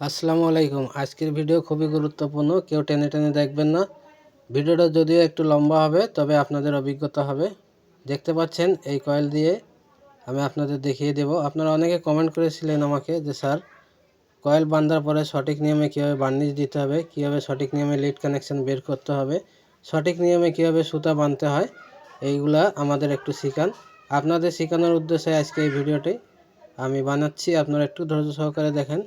আসসালামু আলাইকুম। আজকের ভিডিও খুবই গুরুত্বপূর্ণ, কেউ টেনে টেনে দেখবেন না। ভিডিওটা যদিও একটু লম্বা হবে, তবে আপনাদের অভিজ্ঞতা হবে। দেখতে পাচ্ছেন এই কয়েল দিয়ে আমি আপনাদের দেখিয়ে দেব। আপনারা অনেকে কমেন্ট করেছিলেন আমাকে যে, স্যার, কয়েল বাঁধার পরে সঠিক নিয়মে কীভাবে বার্নিশ দিতে হবে? কীভাবে সঠিক নিয়মে লিড কানেকশন বের করতে হবে? সঠিক নিয়মে কীভাবে সুতা বাঁধতে হয়? এইগুলা আমাদের একটু শিখান। আপনাদের শেখানোর উদ্দেশ্যে আজকে এই ভিডিওটি আমি বানাচ্ছি। আপনারা একটু ধৈর্য সহকারে দেখেন।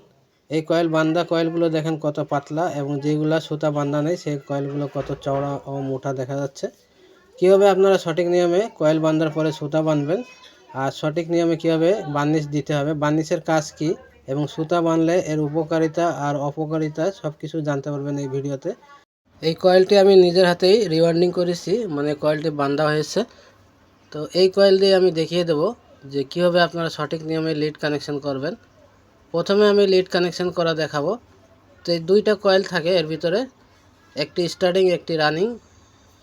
এই কয়েল বান্দা কয়েলগুলো দেখেন কত পাতলা এবং যেগুলো সুতা বান্ধা নেই, সেই কয়েলগুলো কত চওড়া ও মোটা দেখা যাচ্ছে। কীভাবে আপনারা সঠিক নিয়মে কয়েল বান্ধার পরে সুতা বাঁধবেন আর সঠিক নিয়মে কীভাবে বার্নিশ দিতে হবে? বার্নিশের কাজ কি এবং সুতা বানলে এর উপকারিতা আর অপকারিতা সব কিছু জানতে পারবেন এই ভিডিওতে। এই কয়েলটি আমি নিজের হাতেই রিওয়ার্ডিং করেছি মানে কয়েলটি বান্ধা হয়েছে। তো এই কয়েল দিয়ে আমি দেখিয়ে দেব যে কীভাবে আপনারা সঠিক নিয়মে লিড কানেকশন করবেন। প্রথমে আমি লিড কানেকশন করা দেখাবো। তো এই দুইটা কয়েল থাকে এর ভিতরে, একটি স্টার্টিং একটি রানিং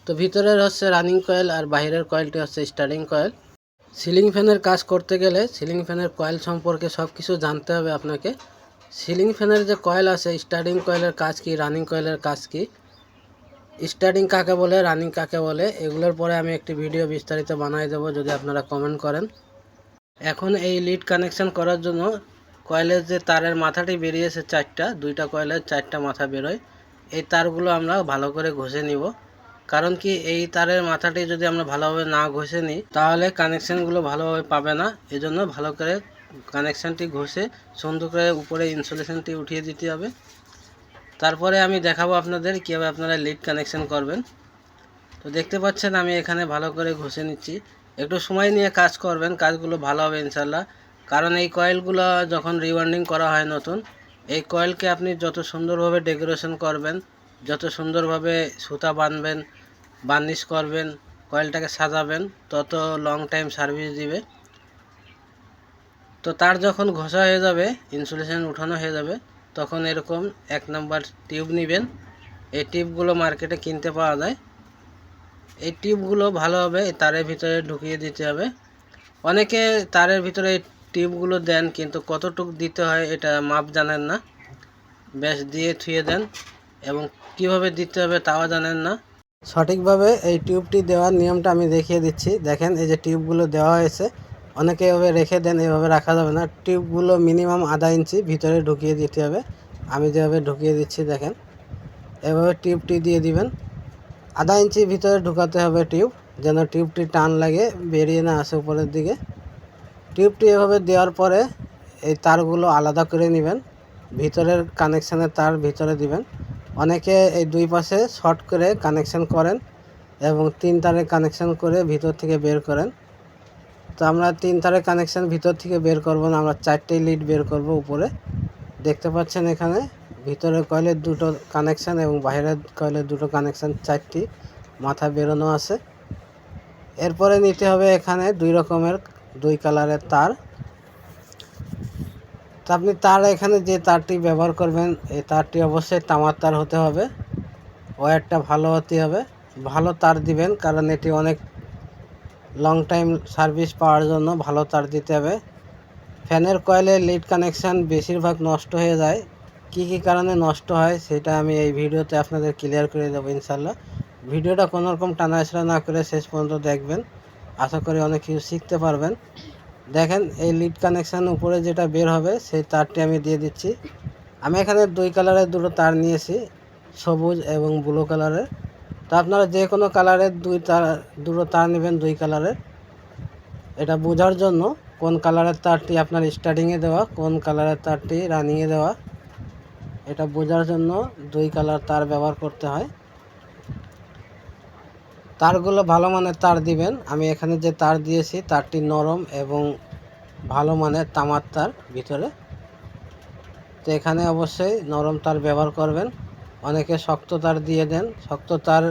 তো ভিতরের হচ্ছে রানিং কয়েল আর বাইরের কয়েলটি হচ্ছে স্টার্টিং কয়েল সিলিং ফ্যানের কাজ করতে গেলে সিলিং ফ্যানের কয়েল সম্পর্কে সব কিছু জানতে হবে আপনাকে। সিলিং ফ্যানের যে কয়েল আছে স্টার্টিং কয়েলের কাজ কি রানিং কয়েলের কাজ কি? স্টার্টিং কাকে বলে রানিং কাকে বলে, এগুলোর পরে আমি একটি ভিডিও বিস্তারিত বানাই দেবো, যদি আপনারা কমেন্ট করেন। এখন এই লিড কানেকশন করার জন্য কয়েলের যে তারের মাথাটি বেরিয়েছে চারটা, দুইটা কয়েলের চারটা মাথা বেরোয়। এই তারগুলো আমরা ভালো করে ঘষে নিব। কারণ কি এই তারের মাথাটি যদি আমরা ভালোভাবে না ঘষে নিই, তাহলে কানেকশানগুলো ভালোভাবে পাবে না। এজন্য ভালো করে কানেকশানটি ঘষে সুন্দর করে উপরে ইনসুলেশনটি উঠিয়ে দিতে হবে। তারপরে আমি দেখাবো আপনাদের কীভাবে আপনারা লিড কানেকশন করবেন। তো দেখতে পাচ্ছেন আমি এখানে ভালো করে ঘষে নিচ্ছি। একটু সময় নিয়ে কাজ করবেন, কাজগুলো ভালো হবে ইনশাল্লাহ কারণ এই কয়েলগুলো যখন রিওয়ার্ডিং করা হয় নতুন, এই কয়েলকে আপনি যত সুন্দরভাবে ডেকোরেশন করবেন, যত সুন্দরভাবে সুতা বাঁধবেন, বার্নিশ করবেন, কয়েলটাকে সাজাবেন, তত লং টাইম সার্ভিস দিবে। তো তার যখন ঘষা হয়ে যাবে ইনসুলেশন উঠানো হয়ে যাবে, তখন এরকম এক নাম্বার টিউব নেবেন। এই টিউবগুলো মার্কেটে কিনতে পাওয়া যায়। এই টিউবগুলো ভালোভাবে তারের ভিতরে ঢুকিয়ে দিতে হবে। অনেকে তারের ভিতরে টিউবগুলো দেন, কিন্তু কতটুক দিতে হয় এটা মাপ জানেন না। ব্যাস দিয়ে থুয়ে দেন, এবং কীভাবে দিতে হবে তাও জানেন না। সঠিকভাবে এই টিউবটি দেওয়ার নিয়মটা আমি দেখিয়ে দিচ্ছি। দেখেন, এই যে টিউবগুলো দেওয়া হয়েছে, অনেকে এভাবে রেখে দেন, এভাবে রাখা যাবে না। টিউবগুলো মিনিমাম আধা ইঞ্চি ভিতরে ঢুকিয়ে দিতে হবে। আমি যেভাবে ঢুকিয়ে দিচ্ছি, দেখেন, এভাবে টিউবটি দিয়ে দিবেন। আধা ইঞ্চি ভিতরে ঢুকাতে হবে টিউব, যেন টিউবটি টান লাগে, বেরিয়ে না আসে উপরের দিকে। টিউবটি এভাবে দেওয়ার পরে এই তারগুলো আলাদা করে নেবেন। ভিতরের কানেকশানের তার ভিতরে দিবেন। অনেকে এই দুই পাশে শর্ট করে কানেকশান করেন এবং তিন তারের কানেকশান করে ভিতর থেকে বের করেন। তো আমরা তিন তারের কানেকশান ভিতর থেকে বের করব না, আমরা চারটে লিড বের করব উপরে। দেখতে পাচ্ছেন এখানে ভিতরে কয়েলের দুটো কানেকশান এবং বাইরের কয়েলের দুটো কানেকশান চারটি মাথা বেরোনো আছে। এরপরে নিতে হবে এখানে দুই রকমের দুই কালারের তার। তো আপনি তার এখানে যে তারটি ব্যবহার করবেন, এই তারটি অবশ্যই তামার তার হতে হবে। ওয়্যারটা ভালো হতে হবে। ভালো তার দিবেন, কারণ এটি অনেক লং টাইম সার্ভিস পাওয়ার জন্য ভালো তার দিতে হবে। ফ্যানের কয়েলে লিড কানেকশান বেশিরভাগ নষ্ট হয়ে যায়। কি কি কারণে নষ্ট হয়, সেটা আমি এই ভিডিওতে আপনাদের ক্লিয়ার করে দেবো ইনশাল্লাহ। ভিডিওটা কোনো রকম টানা না করে শেষ পর্যন্ত দেখবেন। আশা করি অনেক কিছু শিখতে পারবেন। দেখেন, এই লিড কানেকশান উপরে যেটা বের হবে, সেই তারটি আমি দিয়ে দিচ্ছি। আমি এখানে দুই কালারের দুটো তার নিয়েছি, সবুজ এবং ব্লু কালারের তো আপনারা যে কোনো কালারের দুই তার, দুটো তার নেবেন দুই কালারের এটা বোঝার জন্য কোন কালারের তারটি আপনার স্টার্টিংয়ে দেওয়া, কোন কালারের তারটি রানিংয়ে দেওয়া। এটা বোঝার জন্য দুই কালার তার ব্যবহার করতে হয়। তারগুলো ভালো মানের তার দিবেন। আমি এখানে যে তার দিয়েছি, তারটি নরম এবং ভালো মানের তামার তার ভিতরে। তো এখানে অবশ্যই নরম তার ব্যবহার করবেন। অনেকে শক্ত তার দিয়ে দেন। শক্ত তার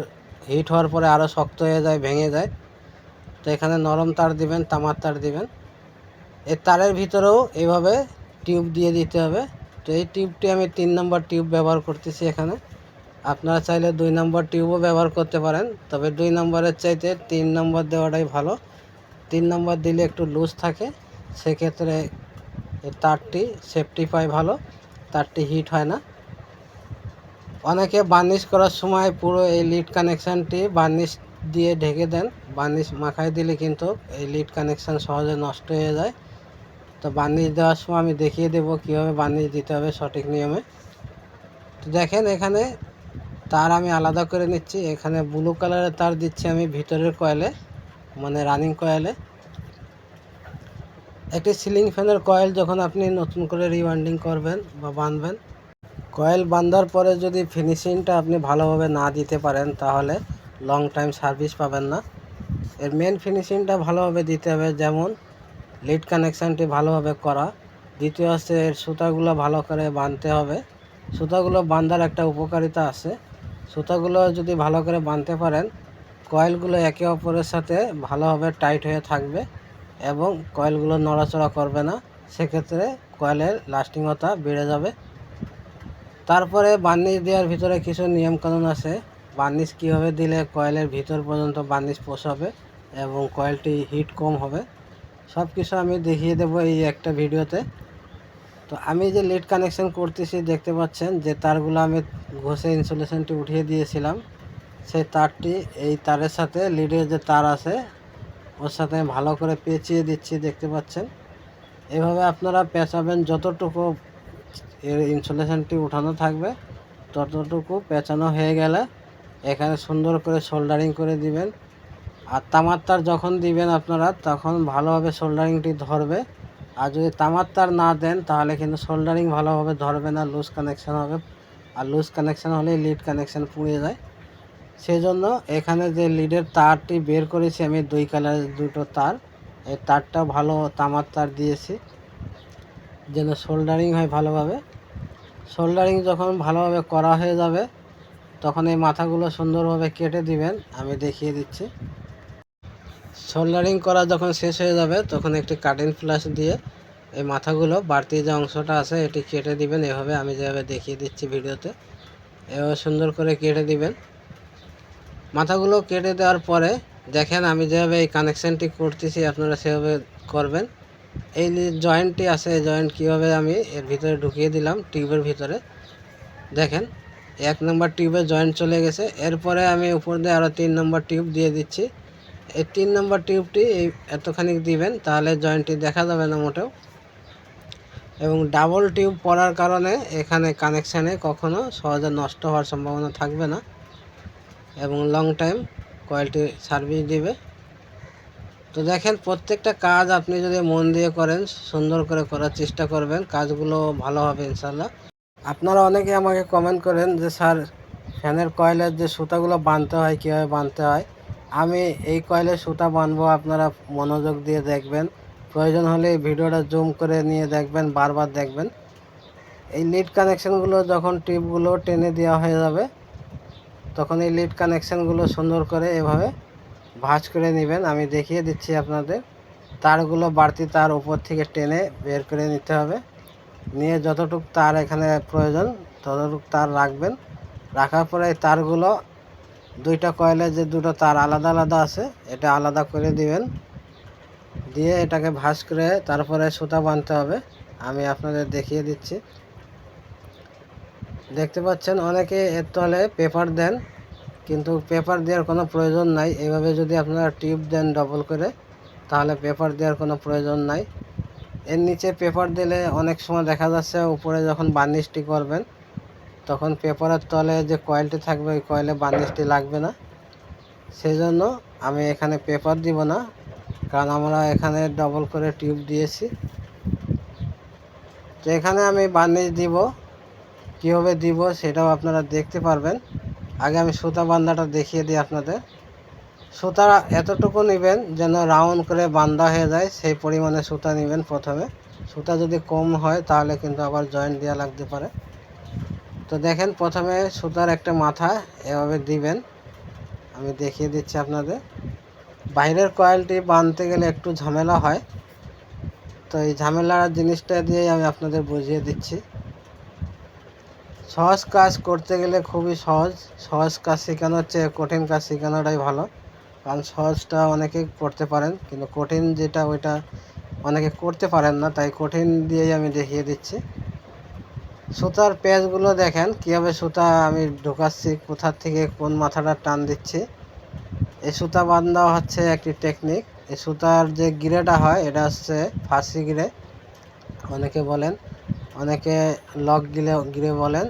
হিট হওয়ার পরে আরও শক্ত হয়ে যায়, ভেঙে যায়। তো এখানে নরম তার দিবেন, তামার তার দিবেন। এই তারের ভিতরেও এইভাবে টিউব দিয়ে দিতে হবে। তো এই টিউবটি আমি তিন নম্বর টিউব ব্যবহার করতেছি এখানে। আপনারা চাইলে দুই নম্বর টিউবও ব্যবহার করতে পারেন, তবে দুই নম্বরের চাইতে তিন নম্বর দেওয়াটাই ভালো। তিন নম্বর দিলে একটু লুজ থাকে, সেক্ষেত্রে তারটি সেফটি পায় ভালো, তারটি হিট হয় না। অনেকে বার্নিশ করার সময় পুরো এই লিড কানেকশানটি বার্নিশ দিয়ে ঢেকে দেন। বার্নিশ মাখায় দিলে কিন্তু এই লিড কানেকশান সহজে নষ্ট হয়ে যায়। তো বার্নিশ দেওয়ার সময় আমি দেখিয়ে দেবো কীভাবে বার্নিশ দিতে হবে সঠিক নিয়মে। তো দেখেন এখানে তার আমি আলাদা করে নিচ্ছি। এখানে ব্লু কালারের তার দিচ্ছি আমি ভিতরের কয়েলে মানে রানিং কয়েলে একটি সিলিং ফ্যানের কয়েল যখন আপনি নতুন করে রিওয়ান্ডিং করবেন বা বাঁধবেন কয়েল বাঁধার পরে যদি ফিনিশিংটা আপনি ভালোভাবে না দিতে পারেন, তাহলে লং টাইম সার্ভিস পাবেন না। এর মেন ফিনিশিংটা ভালোভাবে দিতে হবে, যেমন লিড কানেকশানটি ভালোভাবে করা। দ্বিতীয় হচ্ছে এর সুতাগুলো ভালো করে বাঁধতে হবে। সুতাগুলো বাঁধার একটা উপকারিতা আছে। সুতাগুলো যদি ভালো করে বাঁধতে পারেন, কয়েলগুলো একে অপরের সাথে ভালোভাবে টাইট হয়ে থাকবে এবং কয়েলগুলো নড়াচড়া করবে না। সেক্ষেত্রে কয়েলের লাস্টিংতা বেড়ে যাবে। তারপরে বার্নিশ দেওয়ার ভিতরে কিছু নিয়মকানুন আছে। বার্নিশ কীভাবে দিলে কয়েলের ভিতর পর্যন্ত বার্নিশ পোষাবে এবং কয়েলটি হিট কম হবে? সব কিছু আমি দেখিয়ে দেবো এই একটা ভিডিওতে। তো আমি যে লিড কানেকশন করতেছি দেখতে পাচ্ছেন যে তারগুলো আমি ঘষে ইনসুলেশনটি উঠিয়ে দিয়েছিলাম। সেই তারটি, এই তারের সাথে লিডের যে তার আছে, ওর সাথে ভালো করে পেঁচিয়ে দিচ্ছি দেখতে পাচ্ছেন। এভাবে আপনারা পেঁচাবেন যতটুকু এর ইনসুলেশনটি উঠানো থাকবে, ততটুকু পেঁচানো হয়ে গেলে এখানে সুন্দর করে সোল্ডারিং করে দিবেন। আর তামার তার যখন দিবেন আপনারা, তখন ভালোভাবে সোল্ডারিংটি ধরবে। আর যদি তামার তার না দেন, তাহলে কিন্তু সোল্ডারিং ভালোভাবে ধরবে না লুজ কানেকশান হবে। আর লুজ কানেকশান হলে লিড কানেকশান পুড়ে যায়। সেই জন্য এখানে যে লিডের তারটি বের করেছি আমি, দুই কালারের দুটো তার। এই তারটা ভালো তামার তার দিয়েছি, যেন সোল্ডারিং হয় ভালোভাবে। সোল্ডারিং যখন ভালোভাবে করা হয়ে যাবে, তখন এই মাথাগুলো সুন্দরভাবে কেটে দিবেন, আমি দেখিয়ে দিচ্ছি। সোল্ডারিং করা যখন শেষ হয়ে যাবে, তখন একটি কাটিং ফ্লাশ দিয়ে এই মাথাগুলো বাড়তি যে অংশটা আছে, এটি কেটে দিবেন। এভাবে আমি যেভাবে দেখিয়ে দিচ্ছি ভিডিওতে, এভাবে সুন্দর করে কেটে দিবেন। মাথাগুলো কেটে দেওয়ার পরে দেখেন, আমি যেভাবে এই কানেকশানটি করতেছি, আপনারা সেভাবে করবেন। এই যে জয়েন্টটি আছে, এই জয়েন্ট কীভাবে আমি এর ভিতরে ঢুকিয়ে দিলাম, টিউবের ভিতরে। দেখেন, এক নম্বর টিউবে জয়েন্ট চলে গেছে। এরপরে আমি উপর দিয়ে আরও তিন নম্বর টিউব দিয়ে দিচ্ছি। এই তিন নম্বর টিউবটি এই এতখানি দিবেন, তাহলে জয়েন্টটি দেখা যাবে না মোটেও। এবং ডাবল টিউব পড়ার কারণে এখানে কানেকশানে কখনো সহজে নষ্ট হওয়ার সম্ভাবনা থাকবে না। এবং লং টাইম কয়েলটি সার্ভিস দিবে। তো দেখেন, প্রত্যেকটা কাজ আপনি যদি মন দিয়ে করেন, সুন্দর করে করার চেষ্টা করবেন, কাজগুলো ভালো হবে ইনশাল্লাহ আপনারা অনেকে আমাকে কমেন্ট করেন যে, স্যার, ফ্যানের কয়েলের যে সুতাগুলো বাঁধতে হয়, কীভাবে বাঁধতে হয়? আমি এই কয়েলের সুতা বাঁধবো আপনারা মনোযোগ দিয়ে দেখবেন। প্রয়োজন হলে ভিডিওটা জুম করে নিয়ে দেখবেন, বারবার দেখবেন। এই লিড কানেকশানগুলো যখন টিপগুলো টেনে দেওয়া হয়ে যাবে, তখন এই লিড কানেকশানগুলো সুন্দর করে এভাবে ভাঁজ করে নেবেন। আমি দেখিয়ে দিচ্ছি আপনাদের। তারগুলো বাড়তি তার উপর থেকে টেনে বের করে নিতে হবে। নিয়ে যতটুক তার এখানে প্রয়োজন, ততটুক তার রাখবেন। রাখার পরে তারগুলো দুইটা কয়েলের যে দুটো তার আলাদা আলাদা আছে, এটা আলাদা করে দিবেন। দিয়ে এটাকে ভাঁজ করে তারপরে সুতা বাঁধতে হবে। আমি আপনাদের দেখিয়ে দিচ্ছি। দেখতে পাচ্ছেন অনেকে এর তলে পেপার দেন, কিন্তু পেপার দেওয়ার কোনো প্রয়োজন নাই। এভাবে যদি আপনারা টিউব দেন ডবল করে, তাহলে পেপার দেওয়ার কোনো প্রয়োজন নাই। এর নিচে পেপার দিলে অনেক সময় দেখা যাচ্ছে উপরে যখন বার্নিশটি করবেন তখন পেপারের তলে যে কয়েলটি থাকবে, ওই কয়েলে বার্নিশটি লাগবে না। সেই জন্য আমি এখানে পেপার দিব না, কারণ আমরা এখানে ডবল করে টিউব দিয়েছি। তো এখানে আমি বার্নিশ দিব। কীভাবে দিব সেটাও আপনারা দেখতে পারবেন। আগে আমি সুতা বান্ধাটা দেখিয়ে দিই আপনাদের। সুতা এতটুকু নেবেন যেন রাউন্ড করে বান্ধা হয়ে যায়, সেই পরিমাণে সুতা নেবেন প্রথমে। সুতা যদি কম হয় তাহলে কিন্তু আবার জয়েন্ট দেওয়া লাগতে পারে। তো দেখেন, প্রথমে সুতার একটা মাথা এভাবে দিবেন। আমি দেখিয়ে দিচ্ছি আপনাদের। বাইরের কয়েলটি বাঁধতে গেলে একটু ঝামেলা হয়। তো এই ঝামেলার জিনিসটা দিয়েই আমি আপনাদের বুঝিয়ে দিচ্ছি। সহজ কাজ করতে গেলে খুবই সহজ। সহজ কাজ শেখানোর চেয়ে কঠিন কাজ শেখানোটাই ভালো। কারণ সহজটা অনেকে করতে পারেন, কিন্তু কঠিন যেটা, ওইটা অনেকে করতে পারেন না। তাই কঠিন দিয়েই আমি দেখিয়ে দিচ্ছি। সুতার পেঁচগুলো দেখেন, কীভাবে সুতা আমি ঢুকাচ্ছি, কোথা থেকে কোন মাথাটা টান দিচ্ছি। এই সুতা বান্ধা হচ্ছে একটি টেকনিক এই সুতার যে গিরেটা হয়, এটা হচ্ছে ফার্সি গিরে। অনেকে বলেন, অনেকে লক গিলে, গিরে বলেন।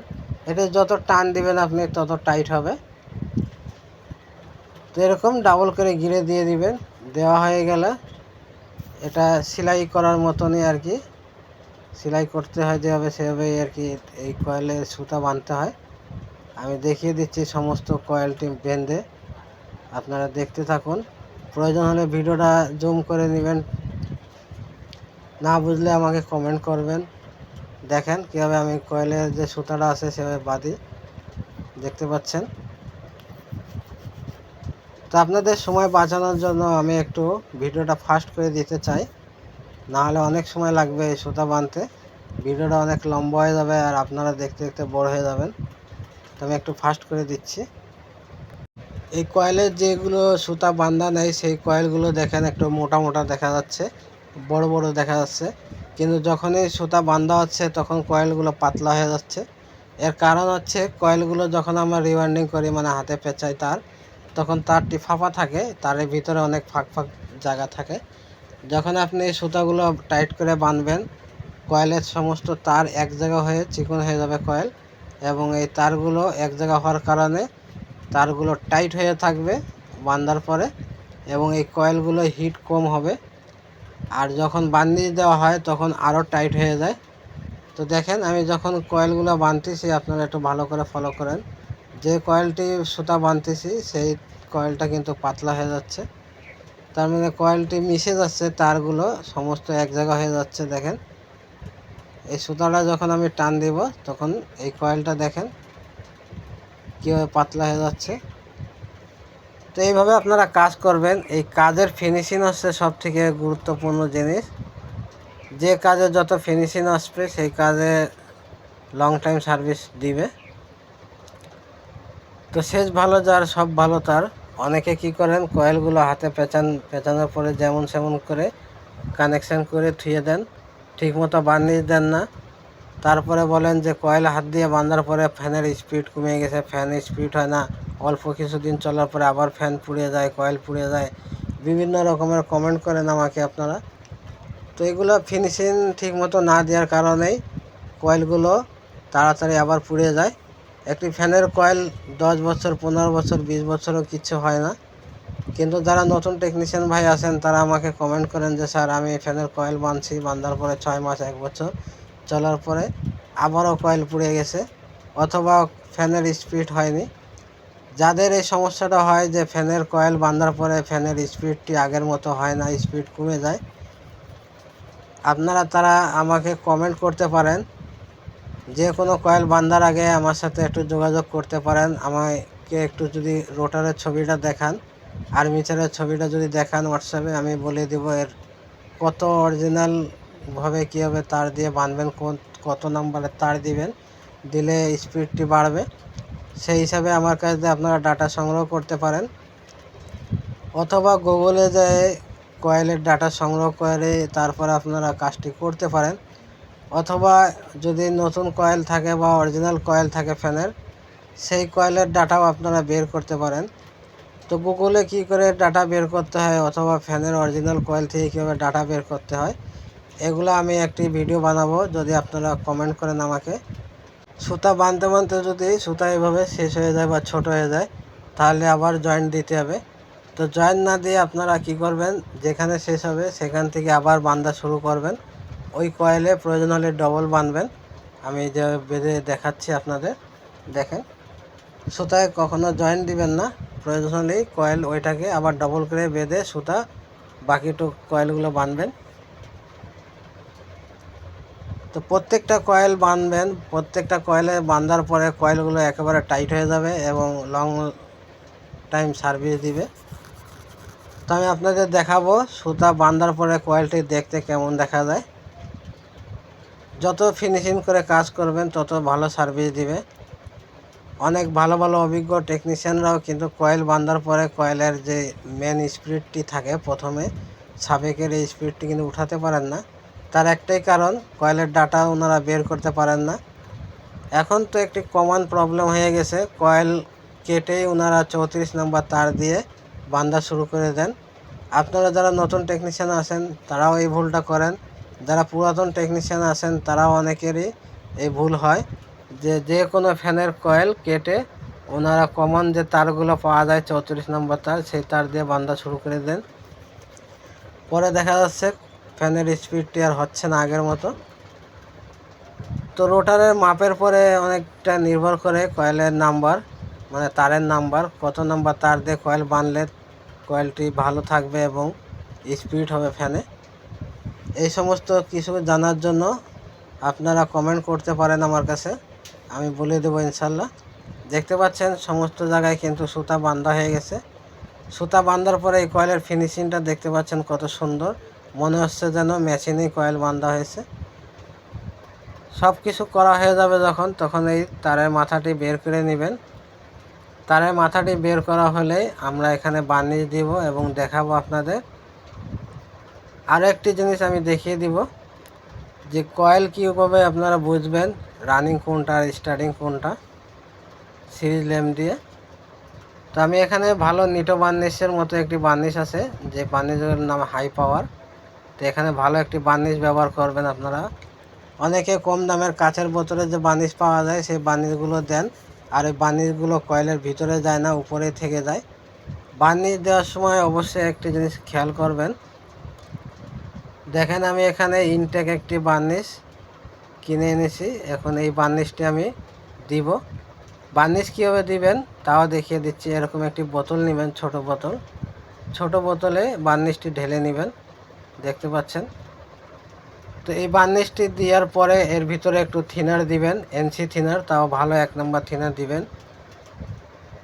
এটা যত টান দিবেন আপনি, তত টাইট হবে। তো এরকম ডাবল করে গিরে দিয়ে দিবেন। দেওয়া হয়ে গেলে এটা সেলাই করার মতনই আর কি। সেলাই করতে হয় যেভাবে, সেভাবেই আর কি এই কয়েলের সুতা বাঁধতে হয়। আমি দেখিয়ে দিচ্ছি সমস্ত কয়েলটি বেঁধে। আপনারা দেখতে থাকুন। প্রয়োজন হলে ভিডিওটা জুম করে নেবেন। না বুঝলে আমাকে কমেন্ট করবেন। দেখেন কীভাবে আমি কয়েলের যে সুতাটা আছে সেভাবে বাঁধি। দেখতে পাচ্ছেন? তো আপনাদের সময় বাঁচানোর জন্য আমি একটু ভিডিওটা ফাস্ট করে দিতে চাই। না হলে অনেক সময় লাগবে এই সুতা বাঁধতে ভিডিওটা অনেক লম্বা হয়ে যাবে আর আপনারা দেখতে দেখতে বড় হয়ে যাবেন। তো আমি একটু ফাস্ট করে দিচ্ছি। এই কয়েলের যেগুলো সুতা বান্ধা নেই সেই কয়েলগুলো দেখেন একটু মোটা মোটা দেখা যাচ্ছে, বড় বড় দেখা যাচ্ছে। কিন্তু যখনই সুতা বান্ধা হচ্ছে, তখন কয়েলগুলো পাতলা হয়ে যাচ্ছে। এর কারণ হচ্ছে কয়েলগুলো যখন আমরা রিওয়ার্ডিং করি মানে হাতে পেঁচাই তার, তখন তারটি ফাঁপা থাকে, তারের ভিতরে অনেক ফাঁক ফাঁক জায়গা থাকে। যখন আপনি এই সুতাগুলো টাইট করে বাঁধবেন কয়েলের সমস্ত তার এক জায়গা হয়ে চিকন হয়ে যাবে কয়েল এবং এই তারগুলো এক জায়গা হওয়ার কারণে তারগুলো টাইট হয়ে থাকবে বাঁধার পরে এবং এই কয়েলগুলো হিট কম হবে। আর যখন বান্ধিয়ে দেওয়া হয় তখন আরও টাইট হয়ে যায়। তো দেখেন, আমি যখন কয়েলগুলো বাঁধতেছি আপনারা একটু ভালো করে ফলো করেন। যে কয়েলটি সুতা বাঁধতেছি সেই কয়েলটা কিন্তু পাতলা হয়ে যাচ্ছে। তার মানে কয়েলটি মিশে যাচ্ছে, তারগুলো সমস্ত এক জায়গা হয়ে যাচ্ছে, দেখেন। এই সুতাটা যখন আমি টান দিব, তখন এই কয়েলটা দেখেন কীভাবে পাতলা হয়ে যাচ্ছে। তো এইভাবে আপনারা কাজ করবেন। এই কাজের ফিনিশিং হচ্ছে সব থেকে গুরুত্বপূর্ণ জিনিস। যে কাজে যত ফিনিশিং আসবে, সেই কাজে লং টাইম সার্ভিস দিবে। তো শেষ ভালো যার, সব ভালো তার। অনেকে কি করেন, কয়েলগুলো হাতে পেঁচান, পেঁচানোর পরে যেমন সেমন করে কানেকশান করে থুয়ে দেন, ঠিকমতো বান্ধিয়ে দেন না। তারপরে বলেন যে কয়েল হাত দিয়ে বাঁধার পরে ফ্যানের স্পিড কমে গেছে, ফ্যান স্পিড হয় না। অল্প কিছুদিন চলার পরে আবার ফ্যান পুড়ে যায়, কয়েল পুড়ে যায়। বিভিন্ন রকমের কমেন্ট করেন আমাকে আপনারা। তো এগুলো ফিনিশিং ঠিকমতো না দেওয়ার কারণেই কয়েলগুলো তাড়াতাড়ি আবার পুড়ে যায়। একটি ফ্যানের কয়েল দশ বছর, পনেরো বছর, বিশ বছরও কিছু হয় না। কিন্তু যারা নতুন টেকনিশিয়ান ভাই আছেন, তারা আমাকে কমেন্ট করেন যে, স্যার, আমি ফ্যানের কয়েল বাঁধছি বাঁধার পরে ছয় মাস, এক বছর, চলার পরে আবারও কয়েল পুড়ে গেছে, অথবা ফ্যানের স্পিড হয়নি। যাদের এই সমস্যাটা হয় যে, ফ্যানের কয়েল বাঁধার পরে ফ্যানের স্পিডটি আগের মতো হয় না স্পিড কমে যায়, আপনারা, তারা আমাকে কমেন্ট করতে পারেন। যে কোনো কয়েল বান্ধার আগে আমার সাথে একটু যোগাযোগ করতে পারেন। আমাকে একটু যদি রোটারের ছবিটা দেখান, আর্মিচারের ছবিটা যদি দেখান হোয়াটসঅ্যাপে, আমি বলে দেবো এর কত অরিজিনালভাবে কীভাবে তার দিয়ে বাঁধবেন, কোন, কত নাম্বারের তার দিবেন, দিলে স্পিডটি বাড়বে। সেই হিসাবে আমার কাছ কাছে আপনারা ডাটা সংগ্রহ করতে পারেন। অথবা গুগলে যে কয়েলের ডাটা সংগ্রহ করে তারপর আপনারা কাজটি করতে পারেন। অথবা যদি নতুন কয়েল থাকে বা অরিজিনাল কয়েল থাকে ফ্যানের সেই কয়েলের ডাটাও আপনারা বের করতে পারেন। তো গুগলে কি করে ডাটা বের করতে হয় অথবা ফ্যানের অরিজিনাল কয়েল থেকে কীভাবে ডাটা বের করতে হয়, এগুলো আমি একটি ভিডিও বানাবো, যদি আপনারা কমেন্ট করেন আমাকে। সুতা বাঁধতে বাঁধতে যদি সুতা এভাবে শেষ হয়ে যায় বা ছোট হয়ে যায়, তাহলে আবার জয়েন্ট দিতে হবে। তো জয়েন্ট না দিয়ে আপনারা কি করবেন? যেখানে শেষ হবে, সেখান থেকে আবার বাঁধা শুরু করবেন। ওই কয়েলে প্রয়োজন হলে ডবল বানবেন আমি যে বেঁধে দেখাচ্ছি আপনাদের, দেখেন। সুতায় কখনো জয়েন্ট দিবেন না। প্রয়োজন হলেই কয়েল ওইটাকে আবার ডবল করে বেঁধে সুতা বাকিটুক কয়েলগুলো বানবেন তো প্রত্যেকটা কয়েল বাঁধবেন। প্রত্যেকটা কয়েলে বাঁধার পরে কয়েলগুলো একেবারে টাইট হয়ে যাবে এবং লং টাইম সার্ভিস দিবে। তো আমি আপনাদের দেখাবো সুতা বাঁধার পরে কয়েলটি দেখতে কেমন দেখা যায়। যত ফিনিশিং করে কাজ করবেন, তত ভালো সার্ভিস দিবে। অনেক ভালো ভালো অভিজ্ঞ টেকনিশিয়ানরাও কিন্তু কয়েল বাঁধার পরে কয়েলের যে মেন স্পিডটি থাকে প্রথমে, সাবেকের এই স্পিডটি কিন্তু উঠাতে পারেন না। তার একটাই কারণ কয়েলের ডাটা ওনারা বের করতে পারেন না। এখন তো একটি কমন প্রবলেম হয়ে গেছে কয়েল কেটেই ওনারা চৌত্রিশ নম্বর তার দিয়ে বান্ধা শুরু করে দেন। আপনারা যারা নতুন টেকনিশিয়ান আছেন, তারাও এই ভুলটা করেন। যারা পুরাতন টেকনিশিয়ান আছেন, তারাও অনেকেরই এই ভুল হয় যে যে কোনো ফ্যানের কয়েল কেটে ওনারা কমন যে তারগুলো পাওয়া যায়, চৌত্রিশ নম্বর তার, সেই তার দিয়ে বান্ধা শুরু করে দেন। পরে দেখা যাচ্ছে ফ্যানের স্পিডটি আর হচ্ছে না আগের মতো। তো রোটারের মাপের পরে অনেকটা নির্ভর করে কয়েলের নাম্বার মানে তারের নাম্বার কত নাম্বার তার দিয়ে কয়েল বানলে কয়েলটি ভালো থাকবে এবং স্পিড হবে ফ্যানে এই সমস্ত কিছু জানার জন্য আপনারা কমেন্ট করতে পারেন আমার কাছে। আমি বলে দেবো ইনশাল্লাহ। দেখতে পাচ্ছেন, সমস্ত জায়গায় কিন্তু সুতা বান্ধা হয়ে গেছে। সুতা বান্ধার পরে এই কয়েলের ফিনিশিংটা দেখতে পাচ্ছেন কত সুন্দর। মনে হচ্ছে যেন মেশিনেই কয়েল বাঁধা হয়েছে। সব কিছু করা হয়ে যাবে যখন, তখন এই তারের মাথাটি বের করে নেবেন। তারের মাথাটি বের করা হলেই আমরা এখানে বার্নিশ দিব এবং দেখাবো আপনাদের আরও একটি জিনিস আমি দেখিয়ে দিব, যে কয়েল কীভাবে আপনারা বুঝবেন রানিং কোনটা আর স্টার্টিং কোনটা, সিরিজ ল্যাম্প দিয়ে। তো আমি এখানে ভালো নিটো বার্নিশের মতো একটি বার্নিশ আছে, যে বার্নিশের নাম হাই পাওয়ার। তো এখানে ভালো একটি বার্নিশ ব্যবহার করবেন আপনারা। অনেকে কম দামের কাচের বোতলে যে বার্নিশ পাওয়া যায়, সেই বার্নিশগুলো দেন। আর এই বার্নিশগুলো কয়েলের ভিতরে যায় না, উপরে থেকে যায়। বার্নিশ দেওয়ার সময় অবশ্যই একটি জিনিস খেয়াল করবেন দেখেন আমি এখানে ইনটেক একটি বার্নিশ কিনে এনেছি। এখন এই বার্নিশটি আমি দিব। বার্নিশ কীভাবে দিবেন তাও দেখিয়ে দিচ্ছি। এরকম একটি বোতল নেবেন, ছোট বোতল। ছোট বোতলে বার্নিশটি ঢেলে নেবেন। দেখতে পাচ্ছেন? তো এই বার্নিশটি দেওয়ার পরে এর ভিতরে একটু থিনার দিবেন এনসি থিনার তাও ভালো এক নম্বর থিনার দিবেন।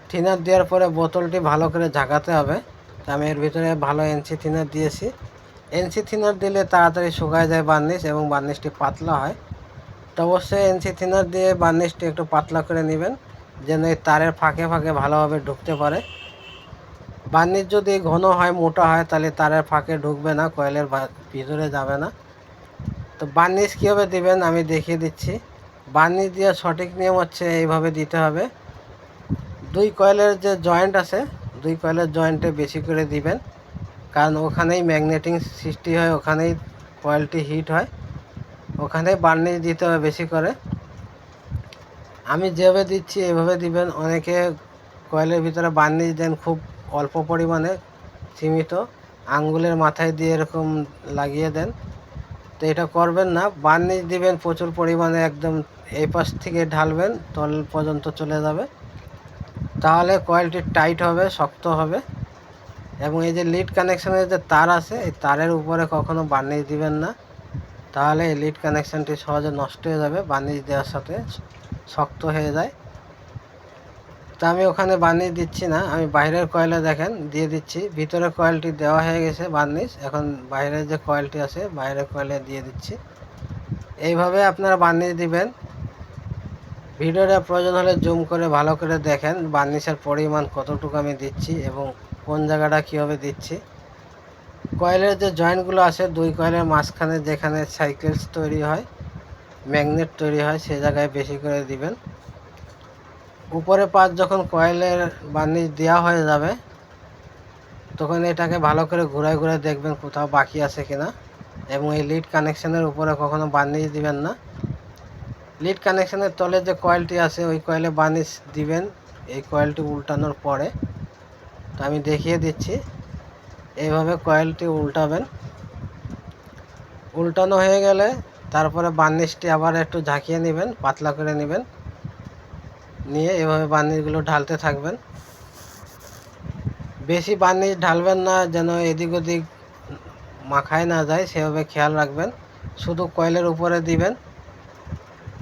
থিনার দেওয়ার পরে বোতলটি ভালো করে ঝাঁকাতে হবে। তো আমি এর ভিতরে ভালো এনসি থিনার দিয়েছি। এনসি থিনার দিলে তাড়াতাড়ি শুকায় যায় বার্নিশ এবং বার্নিশটি পাতলা হয়। তো অবশ্যই এনসি থিনার দিয়ে বার্নিশটি একটু পাতলা করে নেবেন, যেন এই তারের ফাঁকে ফাঁকে ভালোভাবে ঢুকতে পারে। বার্নিশ যদি ঘন হয়, মোটা হয়, তাহলে তারের ফাঁকে ঢুকবে না, কয়েলের ভিতরে যাবে না। তো বার্নিশ কীভাবে দিবেন আমি দেখিয়ে দিচ্ছি। বার্নিশ দেওয়ার সঠিক নিয়ম হচ্ছে এইভাবে দিতে হবে। দুই কয়েলের যে জয়েন্ট আছে, দুই কয়েলের জয়েন্টে বেশি করে দিবেন। কারণ ওখানেই ম্যাগনেটিং সৃষ্টি হয়, ওখানেই কয়েলটি হিট হয়। ওখানেই বার্নিশ দিতে হবে বেশি করে। আমি যেভাবে দিচ্ছি, এভাবে দিবেন। অনেকে কয়েলের ভিতরে বার্নিশ দেন খুব অল্প পরিমাণে, সীমিত। আঙ্গুলের মাথায় দিয়ে এরকম লাগিয়ে দেন। তো এটা করবেন না। বার্নিশ দিবেন, প্রচুর পরিমাণে একদম এই পাশ থেকে ঢালবেন, তল পর্যন্ত চলে যাবে। তাহলে কয়েলটি টাইট হবে, শক্ত হবে। এবং এই যে লিড কানেকশানের যে তার আছে, এই তারের উপরে কখনো বার্নিশ দিবেন না। তাহলে এই লিড কানেকশানটি সহজে নষ্ট হয়ে যাবে বার্নিশ দেওয়ার সাথে শক্ত হয়ে যায়। তা আমি ওখানে বার্নিশ দিচ্ছি না, আমি বাইরের কয়েলে দেখেন, দিয়ে দিচ্ছি। ভিতরে কয়েলটি দেওয়া হয়ে গেছে বার্নিশ এখন বাইরের যে কয়েলটি আছে, বাইরের কয়েলে দিয়ে দিচ্ছি। এইভাবে আপনারা বার্নিশ দিবেন। ভিডিওটা প্রয়োজন হলে জুম করে ভালো করে দেখেন বার্নিশের পরিমাণ কতটুকু আমি দিচ্ছি এবং কোন জায়গাটা কীভাবে দিচ্ছি? কয়েলের যে জয়েন্টগুলো আছে, দুই কয়েলের মাঝখানে যেখানে সাইকেলস তৈরি হয়, ম্যাগনেট তৈরি হয়, সে জায়গায় বেশি করে দিবেন। উপরে পাত যখন কয়েলের বার্নিশ দেওয়া হয়ে যাবে, তখন এটাকে ভালো করে ঘুরায় ঘুরায় দেখবেন কোথাও বাকি আছে কিনা। এবং এই লিড কানেকশানের উপরে কখনো বার্নিশ দিবেন না। লিড কানেকশানের তলে যে কয়েলটি আছে, ওই কয়েলে বার্নিশ দিবেন। এই কয়েলটি উল্টানোর পরে তো আমি দেখিয়ে দিচ্ছি। এইভাবে কয়েলটি উল্টাবেন। উল্টানো হয়ে গেলে তারপরে বার্নিশটি আবার একটু ঝাঁকিয়ে নেবেন, পাতলা করে নেবেন। নিয়ে এভাবে বার্নিশগুলো ঢালতে থাকবেন। বেশি বার্নিশ ঢালবেন না, যেন এদিক ওদিক মাখায় না যায়, সেভাবে খেয়াল রাখবেন। শুধু কয়েলের উপরে দিবেন,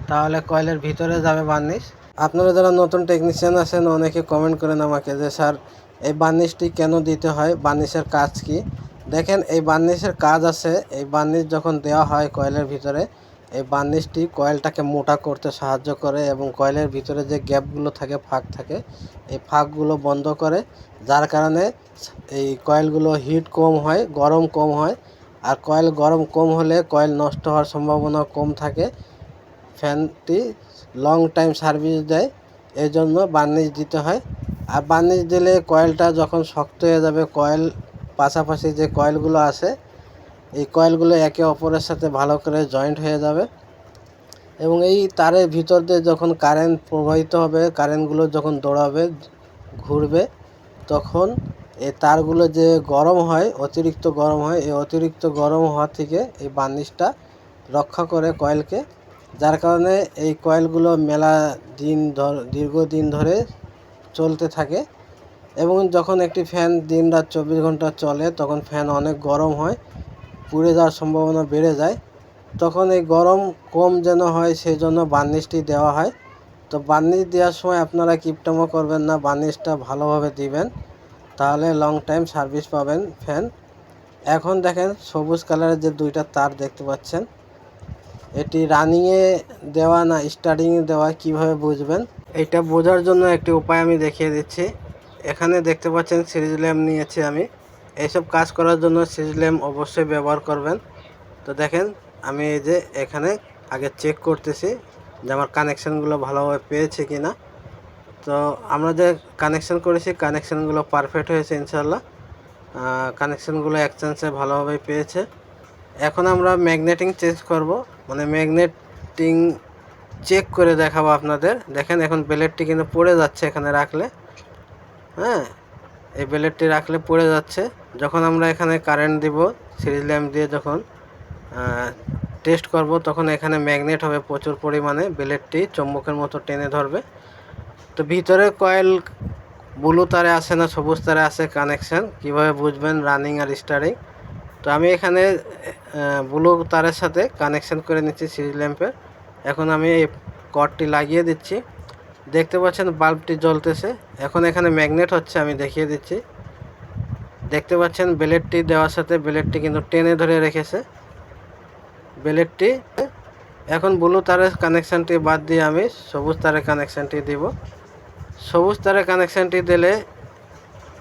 তাহলে কয়েলের ভিতরে যাবে বার্নিশ। আপনারা যারা নতুন টেকনিশিয়ান আছেন, অনেকে কমেন্ট করেন আমাকে যে, স্যার এই বার্নিশটি কেন দিতে হয়, বার্নিশের কাজ কি? দেখেন, এই বার্নিশের কাজ আছে, এই বার্নিশ যখন দেওয়া হয় কয়েলের ভিতরে, এই বার্নিশটি কয়েলটাকে মোটা করতে সাহায্য করে এবং কয়েলের ভিতরে যে গ্যাপগুলো থাকে, ফাঁক থাকে, এই ফাঁকগুলো বন্ধ করে, যার কারণে এই কয়েলগুলো হিট কম হয়, গরম কম হয়, আর কয়েল গরম কম হলে কয়েল নষ্ট হওয়ার সম্ভাবনা কম থাকে, ফ্যানটি লং টাইম সার্ভিস দেয় এই জন্য বার্নিশ দিতে হয়। আর বার্নিশ দিলে কয়েলটা যখন শক্ত হয়ে যাবে, কয়েল পাশাপাশি যে কয়েলগুলো আছে, এই কয়েলগুলো একে অপরের সাথে ভালো করে জয়েন্ট হয়ে যাবে। এবং এই তারের ভিতর দিয়ে যখন কারেন্ট প্রবাহিত হবে কারেন্টগুলো যখন দৌড়াবে, ঘুরবে, তখন এই তারগুলো যে গরম হয়, অতিরিক্ত গরম হয়, এই অতিরিক্ত গরম হওয়া থেকে এই বার্নিশটা রক্ষা করে কয়েলকে। যার কারণে এই কয়েলগুলো মেলা দিন ধর, দীর্ঘদিন ধরে চলতে থাকে এবং যখন একটি ফ্যান দিন রাত চব্বিশ ঘণ্টা চলে, তখন ফ্যান অনেক গরম হয়, পুড়ে যাওয়ার সম্ভাবনা বেড়ে যায়। তখন এই গরম কম যেন হয় সেই জন্য বার্নিশটি দেওয়া হয়। তো বার্নিশ দেওয়ার সময় আপনারা কিপটামো করবেন না, বার্নিশটা ভালোভাবে দিবেন, তাহলে লং টাইম সার্ভিস পাবেন ফ্যান। এখন দেখেন সবুজ কালারের যে দুইটা তার দেখতে পাচ্ছেন। এটি রানিংয়ে দেওয়া না স্টার্টিংয়ে দেওয়া, কীভাবে বুঝবেন? এটা বোঝার জন্য একটি উপায় আমি দেখিয়ে দিচ্ছি। এখানে দেখতে পাচ্ছেন সিরিজ ল্যাম্প নিয়েছি আমি। এইসব কাজ করার জন্য সিরিজ ল্যাম্প অবশ্যই ব্যবহার করবেন। তো দেখেন, আমি এই যে এখানে আগে চেক করতেছি যে আমার কানেকশানগুলো ভালোভাবে পেয়েছে কি না তো আমরা যে কানেকশান করেছি কানেকশানগুলো পারফেক্ট হয়েছে ইনশাল্লাহ কানেকশানগুলো এক্সচেঞ্জে ভালোভাবে পেয়েছে। এখন আমরা ম্যাগনেটিং চেঞ্জ করব। মানে ম্যাগনেটিং চেক করে দেখাবো আপনাদের। দেখেন এখন ব্লেডটি কিন্তু পড়ে যাচ্ছে এখানে রাখলে। হ্যাঁ এই ব্লেডটি রাখলে পড়ে যাচ্ছে। যখন আমরা এখানে কারেন্ট দিব সিরিজ ল্যাম্প দিয়ে যখন টেস্ট করব, তখন এখানে ম্যাগনেট হবে প্রচুর পরিমাণে। ব্লেডটি চম্বকের মতো টেনে ধরবে। তো ভিতরে কয়েল ব্লু তারে আসে না সবুজ তারে আসে কানেকশান কীভাবে বুঝবেন? রানিং আর স্টারিং তো আমি এখানে ব্লু তারের সাথে কানেকশান করে নিচ্ছি সিরিজ ল্যাম্পের এখন আমি এই কর্ডটি লাগিয়ে দিচ্ছি। দেখতে পাচ্ছেন বাল্বটি জ্বলতেছে। এখন এখানে ম্যাগনেট হচ্ছে, আমি দেখিয়ে দিচ্ছি। দেখতে পাচ্ছেন ব্লেডটি দেওয়ার সাথে ব্লেডটি কিন্তু টেনে ধরে রেখেছে। ব্লেডটি এখন ব্লু তারের কানেকশানটি বাদ দিয়ে আমি সবুজ তারের কানেকশানটি দিব। সবুজ তারের কানেকশানটি দিলে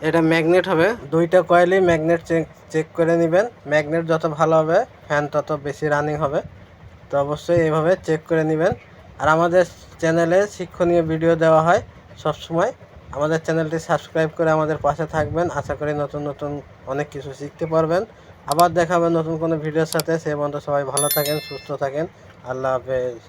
এটা ম্যাগনেট হবে। দুইটা কয়েলই ম্যাগনেট চেক চেক করে নেবেন। ম্যাগনেট যত ভালো হবে, ফ্যান তত বেশি রানিং হবে। তো অবশ্যই এইভাবে চেক করে নেবেন। আর আমাদের চ্যানেলে শিক্ষণীয় ভিডিও দেওয়া হয় সব সময় আমাদের চ্যানেলটি সাবস্ক্রাইব করে আমাদের পাশে থাকবেন। আশা করি নতুন নতুন অনেক কিছু শিখতে পারবেন। আবার দেখাবেন নতুন কোনো ভিডিওর সাথে। সে পর্যন্ত সবাই ভালো থাকেন, সুস্থ থাকেন। আল্লাহ হাফেজ।